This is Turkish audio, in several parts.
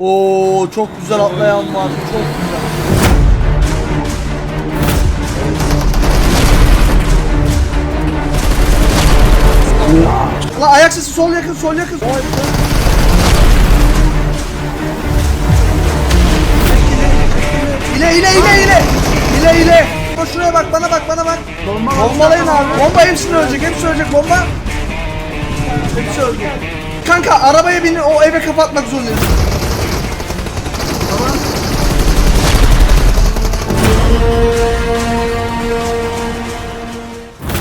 Oo çok güzel atlayan var. Çok güzel. Lan ayak sesi sol yakın sol yakın. İle ile ile ile. İle ile. Bak Şuraya bak bana bak bana bak. Bombalayın abi. Bomba hepsini ölecek. Hepsi ölecek bomba. Hepsi ölecek. Kanka arabaya binin o eve kapatmak zorundayız.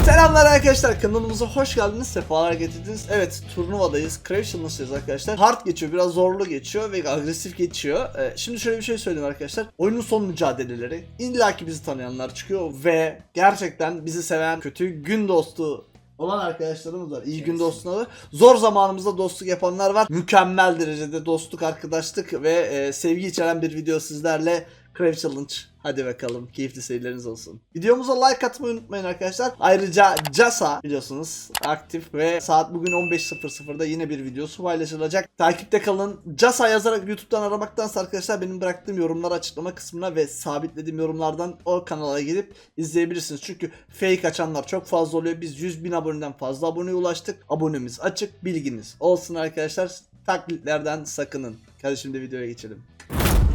Selamlar arkadaşlar kanalımıza hoş geldiniz sefalar getirdiniz Evet turnuvadayız Crash arkadaşlar Hard geçiyor biraz zorlu geçiyor ve agresif geçiyor Ee, Şimdi şöyle bir şey söyleyeyim arkadaşlar Oyunun son mücadeleleri İlla ki bizi tanıyanlar çıkıyor ve gerçekten bizi seven kötü gün dostu olan arkadaşlarımız var. İyi gün dostuna var. Zor zamanımızda dostluk yapanlar var. Mükemmel derecede dostluk, arkadaşlık ve e, sevgi içeren bir video sizlerle Crave Challenge. Hadi bakalım keyifli seyirleriniz olsun. Videomuza like atmayı unutmayın arkadaşlar. Ayrıca Casa biliyorsunuz aktif ve saat bugün 15.00'da yine bir videosu paylaşılacak. Takipte kalın. Casa yazarak YouTube'dan aramaktansa arkadaşlar benim bıraktığım yorumlar açıklama kısmına ve sabitlediğim yorumlardan o kanala gelip izleyebilirsiniz. Çünkü fake açanlar çok fazla oluyor. Biz 100 bin aboneden fazla aboneye ulaştık. Abonemiz açık bilginiz olsun arkadaşlar. Taklitlerden sakının. Hadi şimdi videoya geçelim.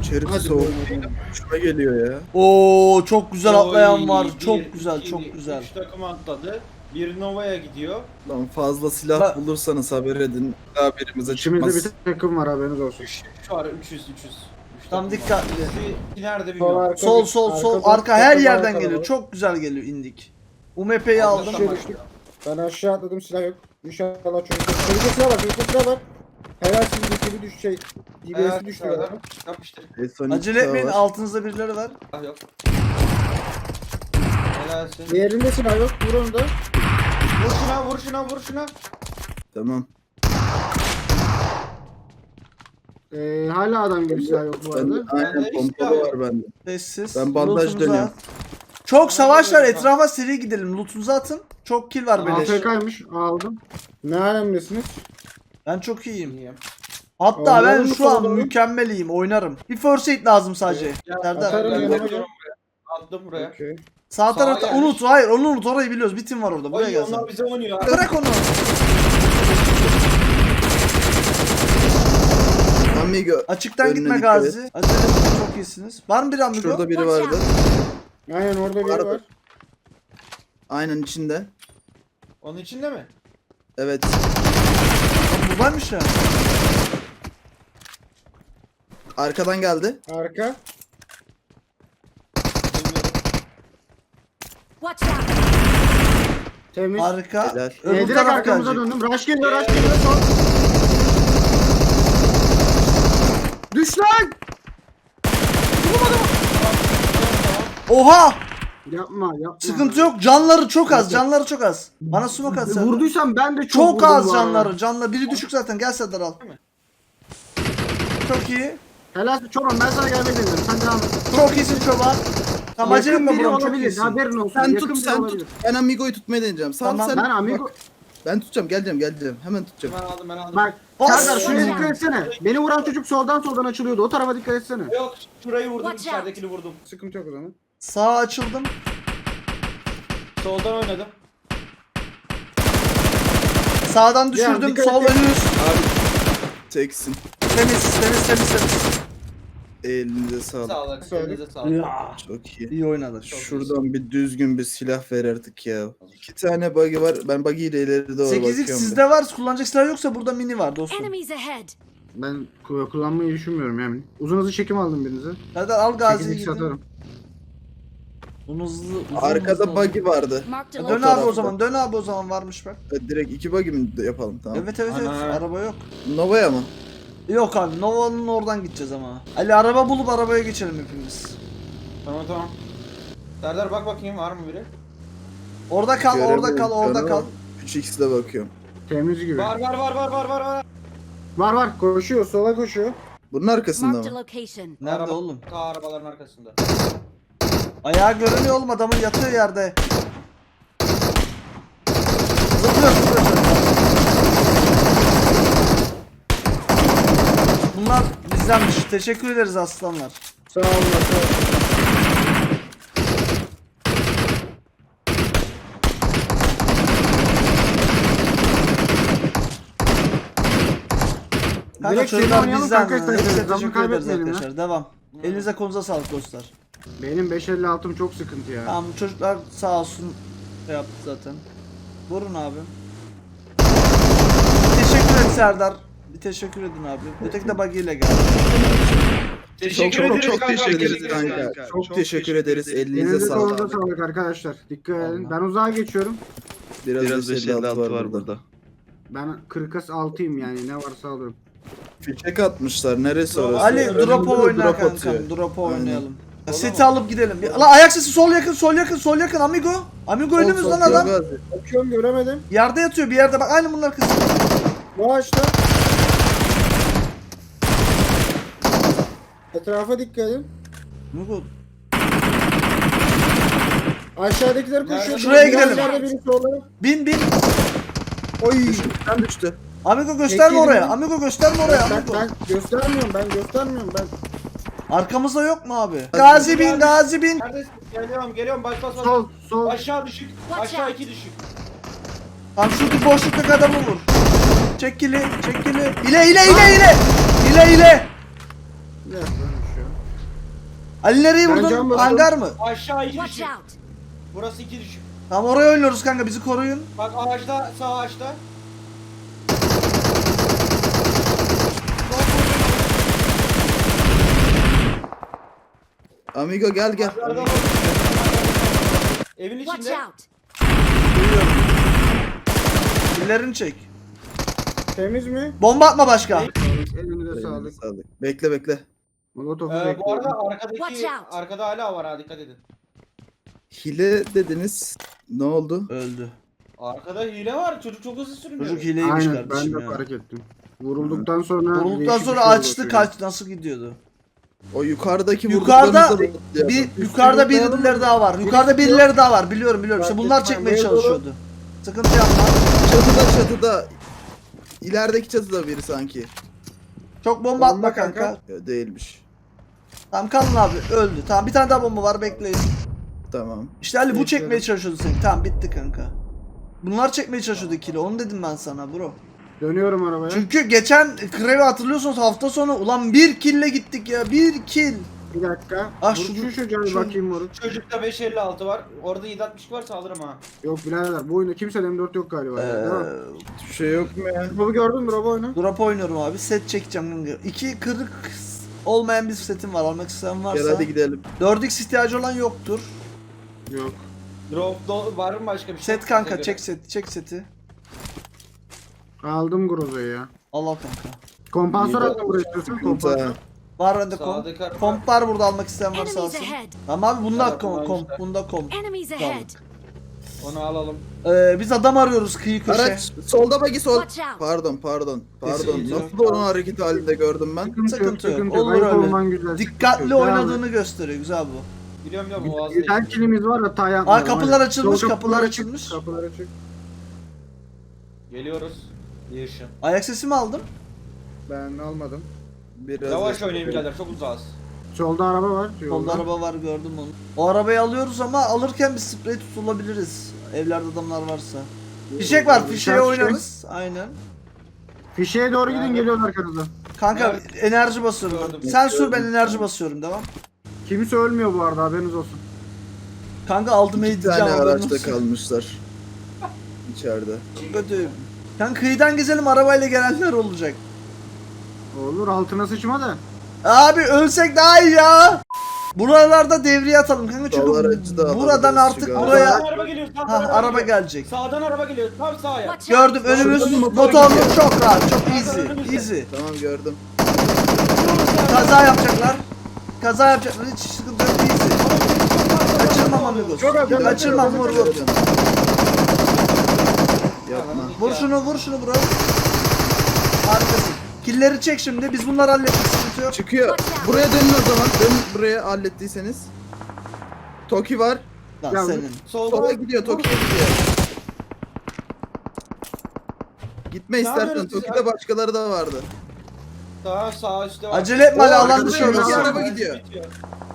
İçerisi Hadi soğuk değil şuna geliyor ya. Oo çok güzel atlayan Oy, var. bir, Çok güzel, iki, çok güzel. Üç takım atladı. Bir Nova'ya gidiyor. Lan fazla silah Bak- bulursanız haber edin. İçimizde çıkmaz. bir takım var haberiniz olsun. 3 var 300 300. Üç Tam dikkatli. Bir- Nerede bilmiyorum. arka, Sol sol sol arka, arka her yerden arka geliyor. var. Çok güzel geliyor indik. UMP'yi Aldım. Şey. Ben aşağı atladım silah yok. İnşallah çocuk. Çocukta silah var, çocukta silah var. Helal sizin gibi düş şey. DBS'i Evet, düştü galiba. Yapıştır. Sonic Acele daha etmeyin var. altınızda birileri var. Ah yok. Helalsin. Diğerinde silah yok. Vur onu da. Vur şuna vur şuna vur şuna. Tamam. Ee, hala adam gibi silah yok bu Ben, arada. aynen Bende hiç pompalı silah yok. var bende. Sessiz. Ben bandaj Lootunuzu dönüyorum. at. Çok savaş var etrafa seri gidelim. Lootunuzu atın. Çok kill var beleş. AFK'ymış aldım. Ne alemdesiniz? Ben çok iyiyim. İyiyim. Hatta ben Oynayalım mı şu an sonra? mükemmeliyim. Oynarım. Bir first aid lazım sadece. Serdar. atarım Ben yanıma bakıyorum gel. buraya. Attım buraya. Okey. Sağ Sağa tarafta gelmiş. unut. Hayır onu unut. Orayı biliyoruz. Bir team var orada. Buraya Ay gelsin. onlar bize oynuyor. Bırak onu. Amigo. Açıktan Önüne gitme dikkat Gazi. Etme, çok iyisiniz. Var mı bir amigo? Şurada biri vardı. Aynen orada biri Vardı. var. Aynen içinde. Onun içinde mi? Evet. Buradaymış ya. Arkadan geldi. Arka. Watch out! Temiz. Harika. Helal. Ee, Öbür direkt taraf arkamıza gelecek. döndüm. Rush geliyor, rush geliyor. Sol. Düş lan! Oha! Yapma yapma. Sıkıntı yok. Canları çok az. Canları çok az. Bana smoke at sen. Vurduysam ben de çok, Çok vurdum az bu arada. canları. Canları. Biri düşük zaten. Gel Serdar al. Çok iyi. Helal çoban ben sana gelmeyi deniyorum. Sen devam et. Çok iyisin çoban. Etme biri buram. Çok olabilir. iyisin. Haberin olsun. Sen Yakın tut biri sen olabilir. tut. Ben Amigo'yu tutmaya deneyeceğim. Sağ ol Tamam. sen. Ben amigo. Bak, ben tutacağım geleceğim geleceğim. Hemen tutacağım. Ben aldım ben aldım. Bak Bas. Serdar şuraya dikkat etsene. Beni vuran çocuk soldan soldan açılıyordu. O tarafa dikkat etsene. Yok şurayı vurdum Watch out. içeridekini vurdum. Sıkıntı yok o zaman. Sağa açıldım. Soldan oynadım. Sağdan düşürdüm. dikkat Sol et. önünüz. Teksin. Temiz. Temiz temiz temiz. Elinize sağlık. Sağ olun. Söyle. Elinize sağlık. Ya. Çok iyi. İyi oynadı. Şuradan bir düzgün bir silah ver artık ya. İki tane buggy var. Ben buggy ile ileri doğru 8x bakıyorum. sizde var. Kullanacak silah yoksa burada mini var dostum. Enemies ahead! Ben ku- kullanmayı düşünmüyorum yani. Uzun hızlı çekim aldım birinize. Serdar al Gazi'yi 8x gidin. atarım. Bunu hızlı, uzun Arkada hızlı buggy vardı. Marked a O Dön abi o zaman. Dön abi o zaman varmış bak. E, Direkt iki buggy mi yapalım tamam. Evet evet evet. Ana. Araba yok. Nova'ya mı? Yok abi Nova'nın oradan gideceğiz ama. Ali araba bulup arabaya geçelim hepimiz. Tamam tamam. Serdar bak bakayım var mı biri? Orada kal, orada kal, orada kal. ama 3x'de bakıyorum. Temiz gibi. Var var var var var var var. Var var koşuyor sola koşuyor. Bunun arkasında Marked a mı? location. Nerede Araba- oğlum? Ta arabaların arkasında. Ayağı görünüyor oğlum adamın yatıyor yerde. Zıplıyor zıplıyor. Bunlar biz Bizdenmiş. Teşekkür ederiz aslanlar. Sağ olun. Sağ olun. Kanka Direkt çocuklar bizden. isterseniz. Zaman teşekkür ederiz kaybetmeyelim ya. arkadaşlar. Devam. Elinize kolunuza sağlık dostlar. Benim 556'm çok sıkıntı ya. Tamam çocuklar sağ olsun şey yaptı zaten. Vurun abi. Teşekkür et Serdar. Teşekkür edin abi. Öteki de buggy ile geldi. Çok Teşekkür çok ederiz çok kanka. teşekkür ederiz kanka. Çok teşekkür ederiz. Elinize Elinize kolunuza sağlık. sağlık arkadaşlar. Dikkat edin. Ben uzağa geçiyorum. Biraz, Biraz Biraz 556 var burada. Ben 46'yım yani ne varsa alırım. Fişek atmışlar. Neresi orası? Ali Önümüzde drop'a de oyna drop kankam. atıyor. Drop'a Aynen. oynayalım. Seti alıp gidelim. La ayak sesi sol yakın sol yakın sol yakın amigo. Amigo sol, lan adam. Bakıyorum göremedim. Yerde yatıyor bir yerde bak aynı bunlar kız. Bu ağaçta. Etrafa dikkat edin. Amigo Aşağıdakiler koşuyor. Şuraya Biraz gidelim. ileride biri solda. bin bin. Oy. Sen düştü. Amigo gösterme Bekleyin. oraya. Amigo gösterme oraya Ben, amigo. ben göstermiyorum ben göstermiyorum ben. Arkamızda yok mu abi? Gazi bin Gazi bin. Neredesin? Geliyorum geliyorum bas bas bas. Sol sol. Aşağı düşük. Aşağı iki düşük. Tam şuradaki boşluktaki adamı vur. Çekili, çekili. İle ile ile ile. İle ile. Bir dakika, ben şu. Ali nereyi Ben vurdun? basıyorum. Hangar mı? Aşağı iki Watch düşük. out! Burası iki düşük. Tamam oraya oynuyoruz kanka bizi koruyun. Bak ağaçta sağ ağaçta. Amigo gel gel. Bak. Evin Watch içinde. out! Duyuyorum. Killerini çek. Temiz mi? Bomba atma başka. Elinize Elinize sağlık. sağlık. Bekle bekle. Molotofu Ee, bu bekliyorum. arada arkadaki out. arkada hala var ha dikkat edin. Hile dediniz. Ne oldu? Öldü. Arkada hile var. Çocuk çok hızlı sürünüyor. Çocuk hileymiş Aynen ben kardeşim de ya. fark ettim. Vurulduktan sonra Vurulduktan değişik sonra şey açtı oluyor. kaç nasıl gidiyordu? O yukarıdaki Yukarıda vurduklarınızı da patlıyor. bir yukarıda yutmayalım birileri daha var. Yukarıda yok. birileri daha var. Biliyorum biliyorum. İşte Fark bunlar etmem, çekmeye neye doğru? çalışıyordu. Sıkıntı yapma. Çatıda çatıda. İlerideki çatıda biri sanki. Çok bomba atma Bomba kanka. kanka. Ya, değilmiş. Tamam kalın abi öldü. Tamam bir tane daha bomba var bekleyin. Tamam. İşte Ali bu Bekliyorum. çekmeye çalışıyordu seni. Tamam bitti kanka. Bunlar çekmeye çalışıyordu ikili. Onu dedim ben sana bro. Dönüyorum arabaya. Çünkü geçen Krevi hatırlıyorsunuz hafta sonu ulan bir kille gittik ya. Bir kill. Bir dakika. Ah, şu- şu çocuğa bir bakayım moruk. Çocukta 556 var. Orada 762 varsa alırım ha. Yok birader bu oyunda kimse M4 yok galiba. ya, Değil mi? Ee, şey yok mu ya? Bu gördün mü Robo oyunu? drop oynuyorum abi. Set çekeceğim. İki kırık olmayan bir setim var. Almak isteyen Gel varsa. hadi gidelim. 4x ihtiyacı olan yoktur. Yok. Drop do- var mı başka bir şey? Set kanka Size çek göre. set çek seti. Aldım Groza'yı ya. Allah kanka. Kompansör attım buraya istiyorsan Sıkıntı kompansör. Var bende komp. Araba- Komp var burada almak isteyen varsa Enemies alsın. ahead! Tamam abi bunda Tamam, komp, komp işte. bunda komp. Enemies ahead! Onu alalım. Ee, biz adam arıyoruz kıyı köşe. Araç solda bagi sol. Watch out. Pardon pardon. Pardon. Kesinlikle. Nasıl da onun hareket halinde gördüm ben. Sıkıntı, yok. Olur Ayıp öyle. olman güzel. Dikkatli sıkıntı yok. Devam oynadığını gösteriyor güzel bu. Biliyorum o az Güzel kilimiz var hata yapmayalım. Aa, kapılar hadi. açılmış, Sol kapılar açık, açılmış. Kapılar açık. Geliyoruz. Yaşın. Ayak sesi mi aldın? Ben almadım. Biraz Yavaş oynayın birader çok uzağız. Solda araba var. Solda araba var gördüm onu. O arabayı alıyoruz ama alırken bir sprey tutulabiliriz. Evlerde adamlar varsa. Fişek var, fişeğe Fişek. oynarız. Aynen. Fişeğe doğru gidin geliyorlar arkanızda. Kanka Evet. enerji basıyorum ben. Gördüm. Sen sür ben enerji basıyorum devam. Kimse ölmüyor bu arada haberiniz olsun. Kanka aldım İki edeceğim. tane araçta kalmışlar. İçeride. Kötü. Kanka kıyıdan gezelim arabayla gelenler olacak. Olur altına sıçma da. Abi ölsek daha iyi ya. Buralarda devriye atalım kanka çünkü da buradan artık abi. buraya Sağdan araba geliyor. Sağdan ha araba gelecek. Sağdan araba geliyor. Tam sağa. Watch out! Gördüm önümüz motorlu çok rahat çok easy easy. Tamam gördüm. Kaza yapacaklar. Kaza yapacaklar hiç sıkıntı yok easy. Kaçırmam amigos. Çok Kaçırmam vur vur. Yapma. Vur şunu vur şunu bro. Harikasın. Killeri çek şimdi biz bunları hallettik sıkıntı yok. Çıkıyor. Buraya dönün o zaman. Dönün buraya hallettiyseniz. Toki var. Lan Ya, senin. Sola Solda gidiyor. Toki'ye gidiyor. Gitme istersen. yapıyorsunuz? Toki'de başkaları da vardı. Sağ sağ üstte var. Acele etme Ali alan dışı orası. araba gidiyor. bitiyor.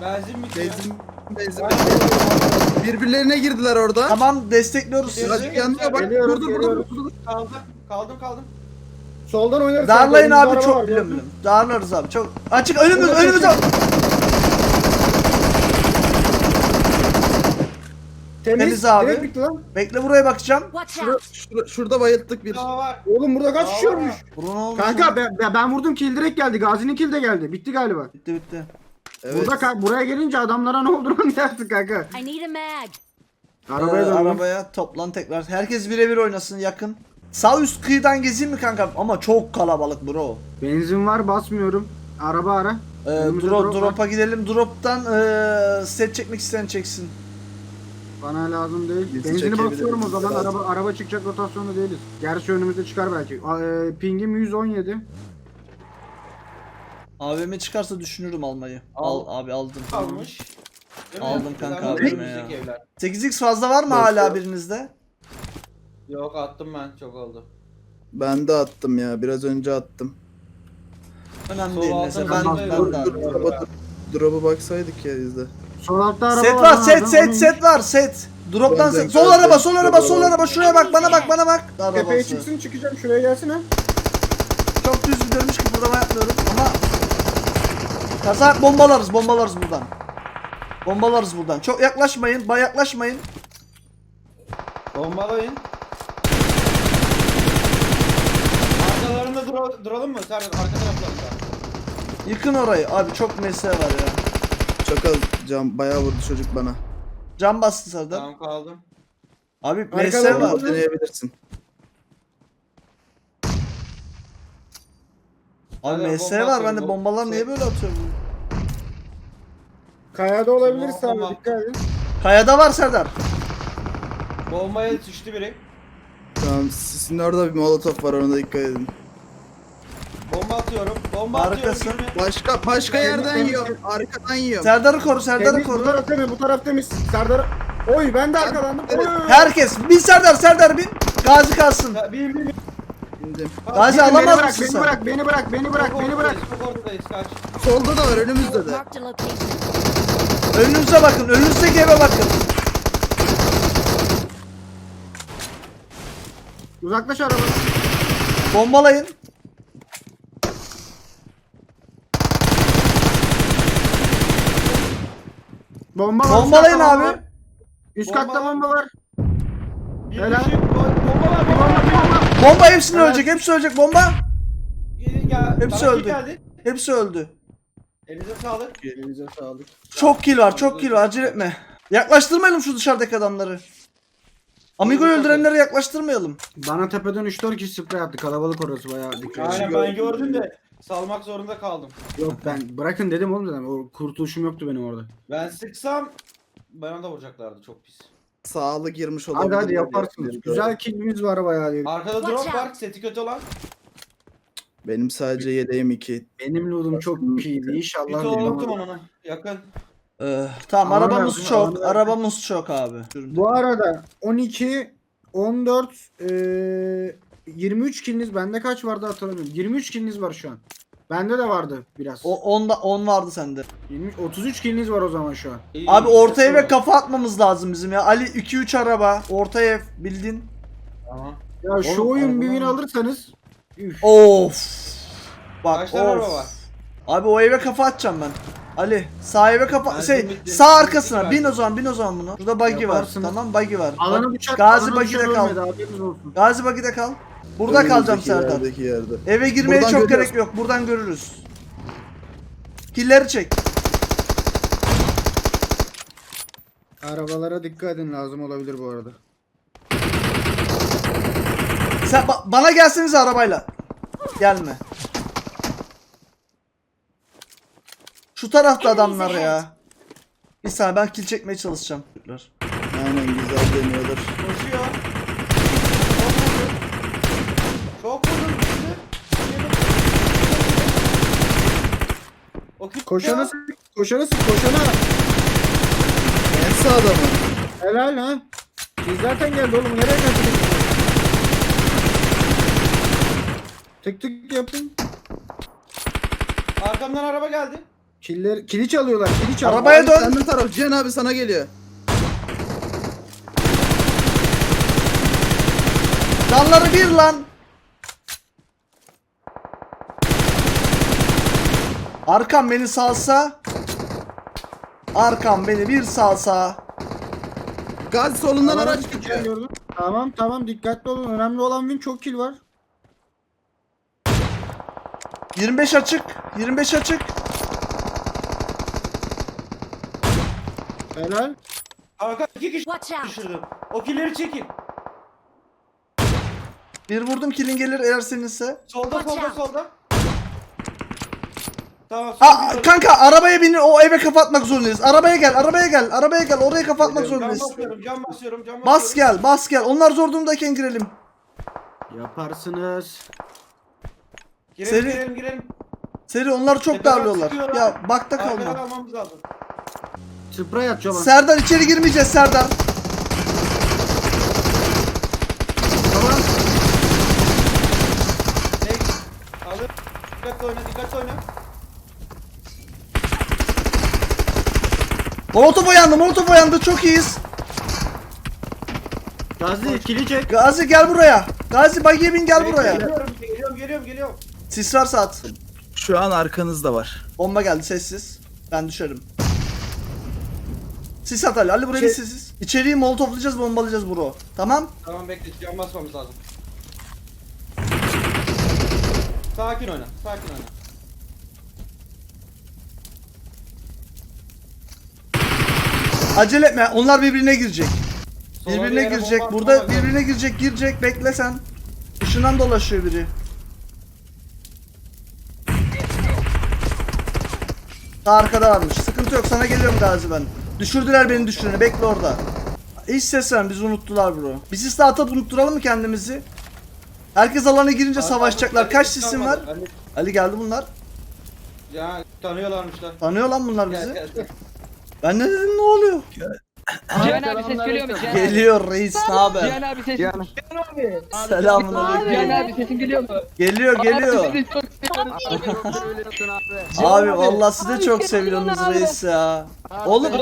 Benzin bitiyor. Benzin, benzin, benzin. Birbirlerine girdiler orada. Tamam destekliyoruz sizi. Acık yanıyor bak. Geliyoruz, Durdur durdur geliyoruz. durdur. Kaldım. Kaldım kaldım. Soldan oynarız. Darlayın abi çok gördün. biliyorum. Darlarız abi çok. Açık önümüz Burada önümüz. Temiz, Temiz abi. Direkt bitti lan. Bekle buraya bakacağım. Şura, şura- şurada bayılttık bir. Oğlum burada kaç kişi ölmüş? Kanka ben, ben- ben vurdum kill direkt geldi. Gazi'nin kill de geldi. Bitti galiba. Bitti bitti. Evet. Burada buraya gelince adamlara ne olduğunu anlarsın kanka. I need a mag. Arabaya Ee, arabaya toplan tekrar. Herkes birebir oynasın yakın. Sağ üst kıyıdan gezeyim mi kanka? Ama çok kalabalık bro. Benzin var basmıyorum. Araba ara. Ee, Önümüzde drop, drop var. drop'a gidelim. Drop'tan ee, set çekmek isteyen çeksin. Bana lazım değil. Bizi Benzini basıyorum o zaman. Lazım. Araba araba çıkacak rotasyonda değiliz. Gerçi önümüzde çıkar belki. A- e, pingim 117. AVM çıkarsa düşünürüm almayı. Al, Al. abi aldım. Mi? Aldım kanka önümüzdeki ya. evler. 8x fazla var mı Yok hala birinizde? Yok attım ben çok oldu. Ben de attım ya. Biraz önce attım. Önemli Sol değil altın neyse ben, altında ben Dur de dur attım. araba dur. Drop'a baksaydık ya izle. Sol altta araba Set var. set set set var set. Drop'tan Ben set. de Sol araba sol araba sol araba şuraya bak bana bak bana bak. Tepeye Arabası. çıksın çıkacağım şuraya gelsin ha. Çok düz gidiyorum hiç kıpırdama yapmıyorum ama Kaza bombalarız bombalarız buradan. Bombalarız buradan. Çok yaklaşmayın, bay yaklaşmayın. Bombalayın. Dura- duralım mı? Serdar arka taraflarında. Yıkın orayı. Abi çok mesele var ya. Çok az cam bayağı vurdu çocuk bana. Cam bastı Serdar. Tamam kaldım. Abi Arkadan mesele var. vurdu. Deneyebilirsin. Abi Hadi mesele bomba var. Ben atıyorum, de bom- bombalar şey- niye böyle atıyor bu? Kayada olabiliriz Tamam, abi tamam. dikkat edin. Kayada var Serdar. Bombaya düştü biri. Tamam sizin orada bir molotof var ona dikkat edin. Bomba atıyorum. Bomba Harikasın. atıyorum. Başka başka Temiz, yerden temiz. yiyorum. Arkadan yiyorum. Serdar'ı koru, Serdar'ı Temiz bu koru. taraf temiz bu taraf temiz. Serdar. Oy ben de arkalandım. Oy, oy, oy. Herkes bin Serdar, Serdar bin. Gazi kalsın. Ya, Bir bir. Gazi Beni alamaz bırak, mısın beni sen? bırak, beni bırak, beni bırak, beni bırak. ortadayız, Çok ortadayız kaç. Solda da var önümüzde de. Marked a location. Önünüze bakın, önünüzdeki eve bakın. Uzaklaş araba. Bombalayın. Bomba var. üst Bombalayın katta bomba abi. var. Üst katta bomba var. Bir Helal. kişi. Bomba var. Bir Bomba bomba, var. bomba. Bomba hepsini Evet. ölecek, hepsi ölecek bomba. Gelin gel. Hepsi Bana öldü. kim Geldi. Hepsi öldü. Elinize sağlık. Elinize sağlık. Çok kill var, çok kill var. Acele etme. Yaklaştırmayalım şu dışarıdaki adamları. Amigo'yu öldürenlere yaklaştırmayalım. Bana tepeden 3-4 kişi sprey attı. Kalabalık orası bayağı dikkat edin. Aynen ben gördüm de salmak zorunda kaldım. Yok ben bırakın dedim oğlum dedim. O kurtuluşum yoktu benim orada. Ben sıksam bana da vuracaklardı çok pis. Sağlı girmiş olabilir. Hadi hadi yaparsınız. Güzel killimiz var bayağı diye. Arkada Watch drop var. Seti kötü olan. Benim sadece yedeğim 2. Benim loot'um çok iyiydi. Bir İnşallah. dedim. onu. Yakın. Ee, tamam Alanı arabamız çok, verdim. arabamız çok abi. Bu arada 12 14 eee 23 killiniz bende kaç vardı hatırlamıyorum. 23 killiniz var şu an. Bende de vardı biraz. O 10 10 vardı sende. 23 33 killiniz var o zaman şu an. İyi, Abi orta eve kafa atmamız lazım bizim ya. Ali 2 3 araba, orta ev bildin. Tamam. Ya şu Oğlum, oyun bir win alırsanız üf. Of. Bak Kaç tane of. araba var? Abi o eve kafa atacağım ben. Ali sağ eve kafa Ben şey bitti. sağ arkasına Bitti bin o zaman bin o zaman bunu. Şurada buggy var. Yaparsınız. Tamam buggy var. Alanı bıçak Gazi alanı Bagi'de bıçak kal. ölmedi, haberiniz olsun. Gazi buggy'de kal. Burada kalacağım Serdar. Yerdeki yerde. Eve girmeye Buradan çok görüyoruz. gerek yok. Buradan görürüz. Killeri çek. Arabalara dikkat edin lazım olabilir bu arada. Sen ba- bana gelseniz arabayla. Gelme. Şu tarafta adamlar ya. Bir saniye ben kill çekmeye çalışacağım. Aynen güzel deniyorlar. Koşuyor. Çok vurdum. Çok vurdum. Bitti. Kim koşana ya? sık, koşana sık, koşana. En sağda mı? Helal ha. Siz zaten geldi oğlum nereye kaçtınız? Tık tık yapın. Arkamdan araba geldi. Killer, kili çalıyorlar. Kili çalıyorlar. Arabaya dön. Senden taraf Cihan abi sana geliyor. Canları bir lan. Arkam beni salsa. Arkam beni bir salsa. Gazi solundan araç geçiyor. gördüm. Tamam tamam dikkatli olun. Önemli olan win çok kill var. 25 açık. 25 açık. Helal. Arka iki kişi Watch out! düşürdüm. O killeri çekin. Bir vurdum kilin gelir eğer seninse. Solda Watch solda out. solda. Tamam. Aa, kanka arabaya binin o eve kapatmak zorundayız. Arabaya gel, arabaya gel, arabaya gel. Oraya kapatmak Cam zorundayız. basıyorum, cam basıyorum, cam Bas basıyorum. gel, bas gel. Onlar zor durumdayken girelim. Yaparsınız. Girelim, Seri- girelim, girelim. Seri onlar çok darlıyorlar. sıkıyorlar. Ya bakta Arkadan kalma. almamız lazım. Sprey at çoban. Serdar içeri girmeyeceğiz Serdar. Alır. Dikkatli oyna, dikkatli oyna. Molotov uyandı, Molotov uyandı. Çok iyiyiz. Gazi kili çek. Gazi gel buraya. Gazi bagiye bin gel buraya. Geliyorum, geliyorum, geliyorum, geliyorum. Sis varsa at. Şu an arkanızda var. Bomba geldi sessiz. Ben düşerim. Sis at Ali. Ali buraya bir sessiz. İçeriği molotoflayacağız, bombalayacağız bro. Tamam? Tamam bekle, cam basmamız lazım. Sakin oyna, sakin oyna. Acele etme. Onlar birbirine girecek. Sola Birbirine girecek. bomba Burada birbirine girecek, girecek. Bekle sen. Dışından dolaşıyor biri. Ta arkada varmış. Sıkıntı yok. Sana geliyorum Gazi ben. Düşürdüler beni düşüreni. Bekle orada. Hiç ses verme. Bizi unuttular bro. Bir sis daha atıp unutturalım mı kendimizi? Herkes alana girince savaşacaklar. Kaç sisin var? Ali geldi bunlar. Ya tanıyorlarmışlar. Tanıyor lan bunlar Gel bizi. gel gel. Ben ne dedim ne oluyor? Cihan abi ses geliyor mu? Cihan abi. Geliyor reis ne haber? Cihan abi ses. Cihan Selamun Cihan aleyküm. abi sesin geliyor mu? Geliyor geliyor. Abi, sizi çok seviyorum. Abi vallahi siz de çok seviyorsunuz reis ya. Oğlum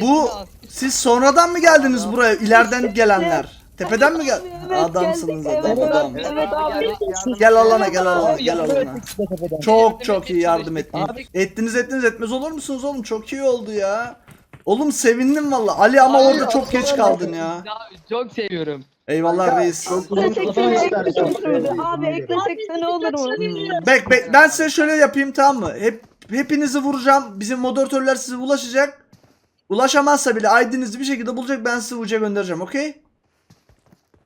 bu siz sonradan mı geldiniz buraya? İleriden gelenler. Tepeden mi gel? Adamsınız adam adam. Evet abi. Gel alana gel alana gel alana. Çok çok iyi yardım ettiniz. Ettiniz ettiniz etmez olur musunuz oğlum? Çok iyi oldu ya. Oğlum sevindim valla. Ali ama orada çok geç kaldın ya. Çok seviyorum. Eyvallah reis. Abi eklesek ne olur mu? Bek bek ben size şöyle yapayım tamam mı? Hep hepinizi vuracağım. Bizim moderatörler size ulaşacak. Ulaşamazsa bile ID'nizi bir şekilde bulacak. Ben size uca göndereceğim, okey?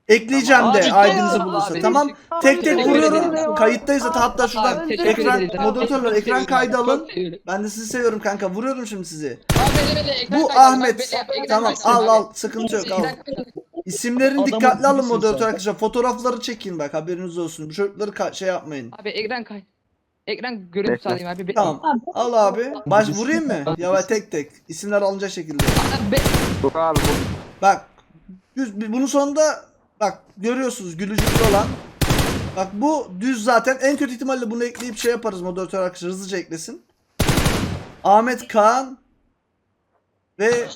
Ekleyeceğim Tamam. de Abi, ID'nizi tamam bulursa. abi. Tamam. Tek tek Teşekkür vuruyorum. Kayıttayız zaten. Hatta şuradan Abi, teşekkür ekran ederim. moderatörler Çok ekran seviyorum. kaydı alın. Seviyorum. Ben de sizi seviyorum kanka. Vuruyorum şimdi sizi. Abi, bele, bele, ekran Bu kaydı. Ahmet. Bele, ekran Tamam kaydı al al. Sıkıntı yok al. Ekran kaydı dikkatli alın moderatör arkadaşlar. Fotoğrafları çekin bak haberiniz olsun. Bu çocukları ka- şey yapmayın. Abi ekran kay. Ekran görüntüsü alayım abi. Be- Tamam. Al abi. Baş vurayım mı? Yavaş tek tek. İsimler alınacak şekilde. Abi, be- Bak. Düz, bunun sonunda bak görüyorsunuz gülücüklü olan. Bak bu düz zaten. En kötü ihtimalle bunu ekleyip şey yaparız moderatör arkadaşlar hızlıca eklesin. Ahmet Kaan ve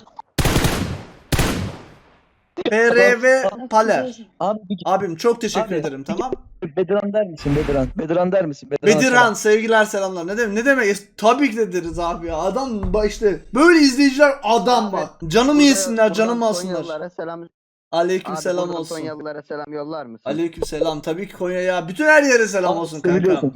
PRV Paler. Abi Abim çok teşekkür Abi, ederim tamam. Bedran der misin Bedran? Bedran der misin? Bedran. Bediran sevgiler selamlar. Ne demek? Ne demek? E, Tabii ki de deriz abi ya. Adam işte böyle izleyiciler adam bak. Canımı yesinler, canımı alsınlar. Konyalılara selam. Aleyküm Abi selam olsun. Konyalılara selam yollar mısın? Aleyküm selam. Tabii ki Konya'ya. Bütün her yere selam olsun kanka. Söylüyorsun.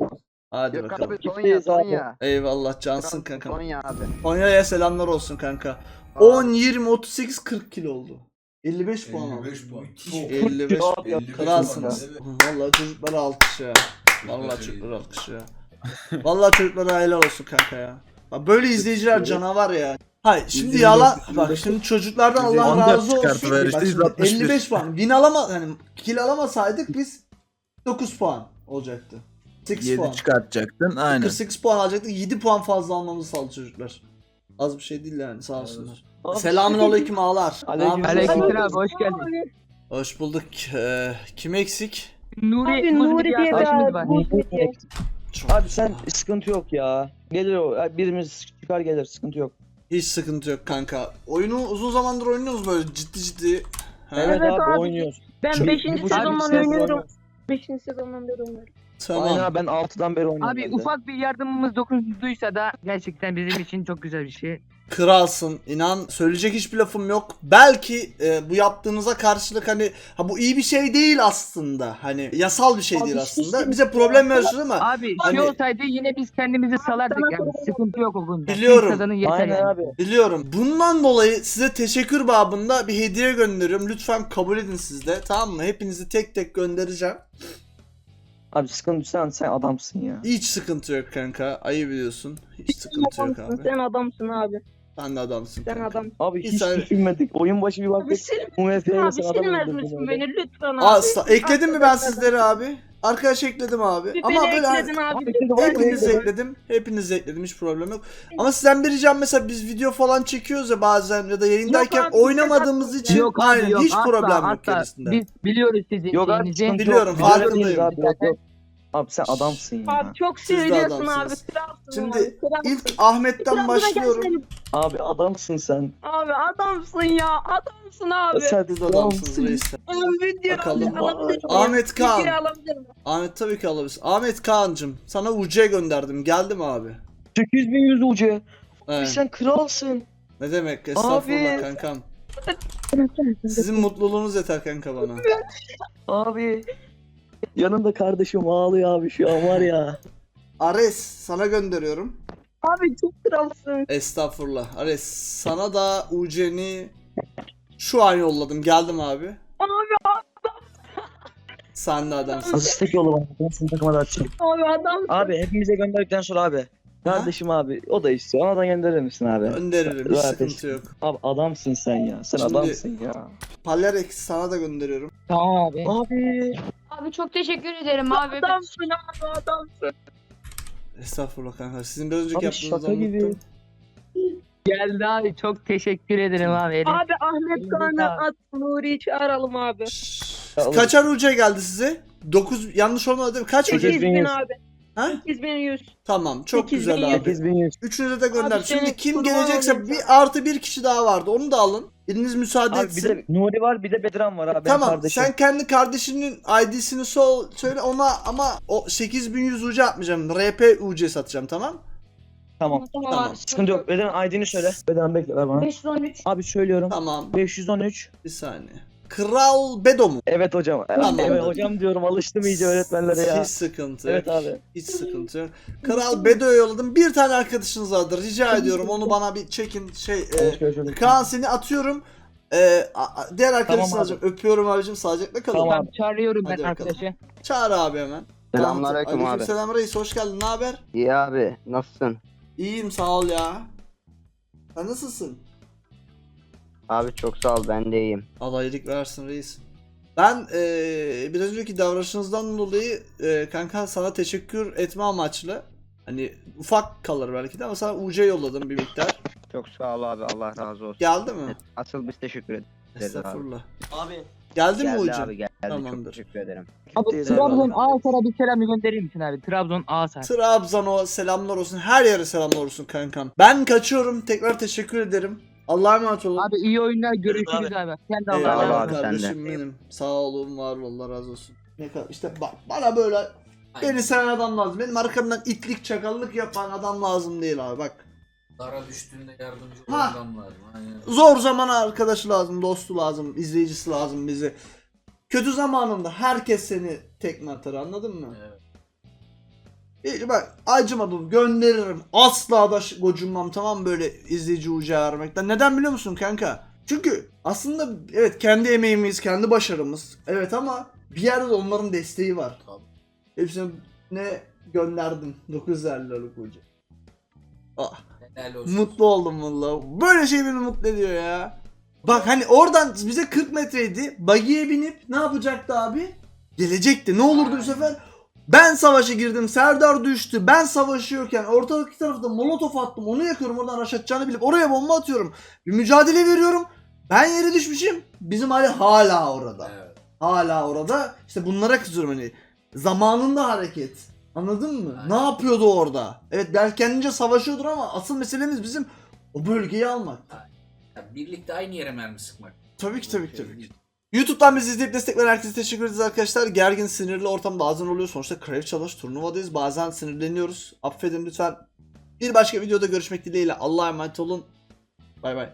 Hadi Yok bakalım. abi Konya, abi. Konya. Eyvallah cansın kanka. Konya abi. Konya'ya selamlar olsun kanka. 10, 20, 38, 40 kilo oldu. 55 puan aldı. 55 puan. 55 puan. 55 Kralsınız. Vallahi çocuklara alkış ya. Vallahi çocuklara alkış ya. Vallahi çocuklara helal olsun kanka ya. Bak böyle izleyiciler canavar ya. Hayır şimdi yalan bak şimdi çocuklardan Allah 114 razı olsun. Bak şimdi 161. 55 puan. Win alama hani kill alamasaydık biz 9 puan olacaktı. 8 puan. 7 çıkartacaktın. Aynen. 48 puan alacaktık. 7 puan fazla almamızı sağladı çocuklar. Az bir şey değil yani sağ olsunlar. Selamun aleyküm ağalar. Aleyküm- Aleyküm Aleykümselam, hoş geldin. Hoş bulduk. Ee, kim eksik? Nuri, Abi Nuri diye bir Abi sen sıkıntı yok ya. Gelir o. Birimiz çıkar gelir sıkıntı yok. Hiç sıkıntı yok kanka. Oyunu uzun zamandır oynuyoruz böyle ciddi ciddi. He, Evet, Evet abi, abi. oynuyoruz. Ben Çok- 5. Bir buçuk sezondan oynuyorum. oynuyoruz. 5. sezondan beri oynuyorum. Tamam. Aynen abi ben 6'dan beri oynuyorum. Abi ben de. ufak bir yardımımız dokunduysa da gerçekten bizim için çok güzel bir şey. Kralsın. inan söyleyecek hiçbir lafım yok. Belki e, bu yaptığınıza karşılık hani ha bu iyi bir şey değil aslında. Hani yasal bir şey Abi değil hiç aslında. Bize problem yaşadı ama Abi Hani- şey olsaydı yine biz kendimizi salardık yani. Sıkıntı yok o konuda. Biliyorum. Siz kazanın yeter Aynen yani. abi. biliyorum. Bundan dolayı size teşekkür babında bir hediye gönderiyorum. Lütfen kabul edin siz de. Tamam mı? Hepinizi tek tek göndereceğim. Abi sıkıntı sen sen adamsın ya. Hiç sıkıntı yok kanka. Ayıp biliyorsun. Hiç sıkıntı yok abi. Sen adamsın abi. Sen de adamsın Sen kanka. adam. Abi hiç saniye. düşünmedik. Oyun başı bir Abi baktık. sil. UMF'ye Abi sen adam silmez öldürdün misin öyle. beni lütfen abi. Asla. Ekledim mi ben sizleri abi? Arkadaş ekledim abi. Bir Ama beni böyle ekledin abi. Hepinizi ekledim. Hepinizi ekledim. Hiç problem yok. Ama sizden bir ricam mesela biz video falan çekiyoruz ya bazen ya da yayındayken abi, oynamadığımız için Yok abi aynen yok hiç asla, problem yok asla. gerisinde. Biz biliyoruz sizin Yok abi şeyinizi. sıkıntı Biliyorum, yok. Farkındayım. değiliz Abi, yok, yok. Abi sen adamsın ya. Abi çok Siz de abi. adamsınız. Kralsın Şimdi abi. kralsın. İlk Ahmet'ten Trabzon'a başlıyorum. gelsene. Abi adamsın sen. Abi adamsın ya. Adamsın abi. Sen Siz de adamsınız adamsın. reis. Abi video Bakalım. alabilir miyim? Ahmet Kaan. Fikir alabilir miyim? Ahmet tabii ki alabilirsin. Ahmet Kaan'cım sana UC gönderdim. Geldi mi abi? 8100 ucu. He. Sen kralsın. Ne demek? Estağfurullah Abi. kankam. Sizin mutluluğunuz yeter kanka bana. Abi. Yanında kardeşim ağlıyor abi şu an var ya. Ares sana gönderiyorum. Abi çok kralsın. Estağfurullah. Ares sana da UC'ni şu an yolladım. Geldim abi. Abi Sen de adamsın. Azistek yolu var. Ben senin takıma da atacağım. abi adamsın. Abi hepimize gönderdikten sonra abi. Kardeşim abi o da istiyor. Ona da gönderir misin abi? Gönderirim. Hiç Zaten- sıkıntı yok. Abi adamsın sen ya. Sen Şimdi- adamsın ya. Palyarex sana da gönderiyorum. Tamam abi. Abi. Abi çok teşekkür ederim abi. Adamsın abi adamsın. Estağfurullah kanka. Sizin biraz önceki Abi yaptığınızı şaka gibi. Geldi abi çok teşekkür ederim abi. Elin- Abi Ahmet Kaan'ı at Nuri'yi çağıralım abi. Şşş. Kaçar UC geldi size? 9 yanlış olmadı değil mi? Kaç Sekiz UC? 8000 bin. abi. Ha? 8100. Tamam çok 8100. güzel abi. 8100. Üçünüze de gönder. Abi Şimdi kim kurban gelecekse olayım bir artı bir kişi daha vardı. Onu da alın. Eliniz müsaade Abi bir etsin. de Nuri var bir de Bedran var abi. Tamam kardeşim. sen kendi kardeşinin ID'sini sol söyle ona ama o 8100 UC atmayacağım. RP UC satacağım tamam? Tamam. Tamam. Sıkıntı yok. Bedran ID'ni söyle. Bedran bekle ver bana. 513. Abi söylüyorum. Tamam. 513. Bir saniye. Kral Bedo mu? Evet hocam. Tamam. Evet hocam diyorum. Alıştım iyice öğretmenlere ya. Hiç sıkıntı Evet abi. Hiç sıkıntı yok. Kral Bedo'ya yolladım. Bir tane arkadaşınız vardır. Rica ediyorum onu bana bir çekin. Şey e. Kaan seni atıyorum. E, a- a- diğer arkadaşını Tamam abi. alacağım. Öpüyorum abicim. Sağlıcakla kalın. Tamam. Çağırıyorum ben Hadi arkadaşı. Çağır abi hemen. Selamünaleyküm abi. Selam reis hoş geldin. Ne haber? İyi abi nasılsın? İyiyim sağ ol ya. Sen nasılsın? Abi çok sağ ol ben de iyiyim. Allah iyilik versin reis. Ben eee biraz önceki davranışınızdan dolayı eee, kanka sana teşekkür etme amaçlı. Hani ufak kalır belki de ama sana UC yolladım bir miktar. Çok sağ ol abi Allah razı olsun. Geldi mi? Asıl biz teşekkür ederiz. abi. Estağfurullah. Abi. Geldi mi Geldi UC? abi geldi Tamamdır. çok teşekkür ederim. Abi Trabzon. Ağasar'a bir selam gönderir misin abi? Trabzon Ağasar. Trabzon'a selamlar olsun. Her yere selamlar olsun kankam. Ben kaçıyorum. Tekrar teşekkür ederim. Allah'a emanet olun. Abi iyi oyunlar görüşürüz abi. Sen de Allah'a emanet ol. abi, sen de. kardeşim benim. Sağ olun, var olun, Allah razı olsun. Ne kadar işte bak bana böyle beni seven adam lazım. Benim arkamdan itlik çakallık yapan adam lazım değil abi bak. Dara düştüğünde yardımcı Ha. olan adam lazım. Aynen. Zor zamana arkadaşı lazım, dostu lazım, izleyicisi lazım bizi. Kötü zamanında herkes seni tekme atar anladın mı? Evet. Hiç bak acımadım gönderirim. Asla da gocunmam tamam böyle izleyici ucağı vermekten. Neden biliyor musun kanka? Çünkü aslında evet kendi emeğimiz, kendi başarımız. Evet ama bir yerde de onların desteği var. Tabii. Hepsine ne gönderdim 950 liralık ucu. Ah, mutlu oldum valla. Böyle şey beni mutlu ediyor ya. Bak hani oradan bize 40 metreydi. Buggy'e binip ne yapacaktı abi? Gelecekti. Ne olurdu bu sefer? Ben savaşa girdim. Serdar düştü. Ben savaşıyorken ortadaki tarafta molotof attım. Onu yakıyorum. Oradan rush atacağını bilip oraya bomba atıyorum. Bir mücadele veriyorum. Ben yere düşmüşüm. Bizim Ali hala orada. Evet. hala orada. İşte bunlara kızıyorum hani. Zamanında hareket. Anladın mı? Aynen. Ne yapıyordu orada? Evet belki kendince savaşıyordur ama asıl meselemiz bizim o bölgeyi almak. Ya birlikte aynı yere mermi sıkmak. Tabii ki tabii ki tabii ki. YouTube'dan bizi izleyip destek veren herkese teşekkür ederiz arkadaşlar. Gergin, sinirli ortam bazen oluyor. Sonuçta Crave Challenge turnuvadayız. Bazen sinirleniyoruz. Affedin lütfen. Bir başka videoda görüşmek dileğiyle. Allah'a emanet olun. Bay bay.